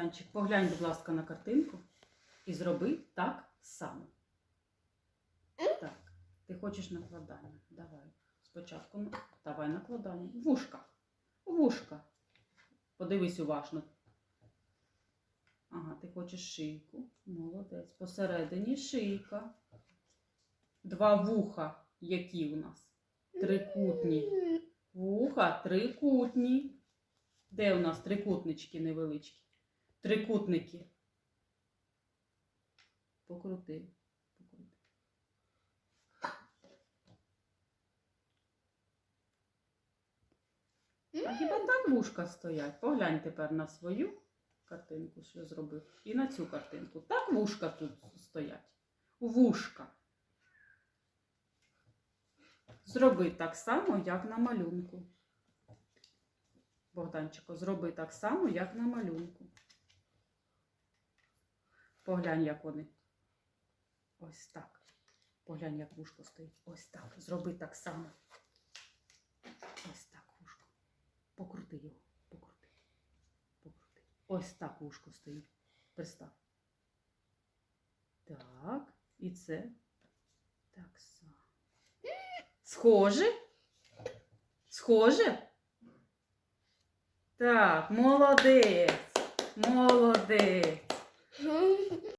Богданчик, поглянь, будь ласка, на картинку і зроби так само. Так, ти хочеш накладання. Давай. Спочатку давай накладання. Вушка. Вушка. Подивись уважно. Ага, ти хочеш шийку. Молодець. Посередині шийка. Два вуха. Які у нас? Трикутні. Вуха трикутні. Де у нас трикутнички невеличкі? Трикутники. Покрути. Покрути. А хіба так вушка стоять? Поглянь тепер на свою картинку, що зробив, і на цю картинку. Так вушка тут стоять. Вушка. Зроби так само, як на малюнку. Богданчику, зроби так само, як на малюнку. Поглянь, як вони. Ось так. Поглянь, як вушко стоїть. Ось так. Зроби так само. Ось так вушко. Покрути його. Покрути. Покрути. Ось так вушко стоїть. Пристав. Так. І це так само. Схоже? Схоже? Так, молодець. Молодець.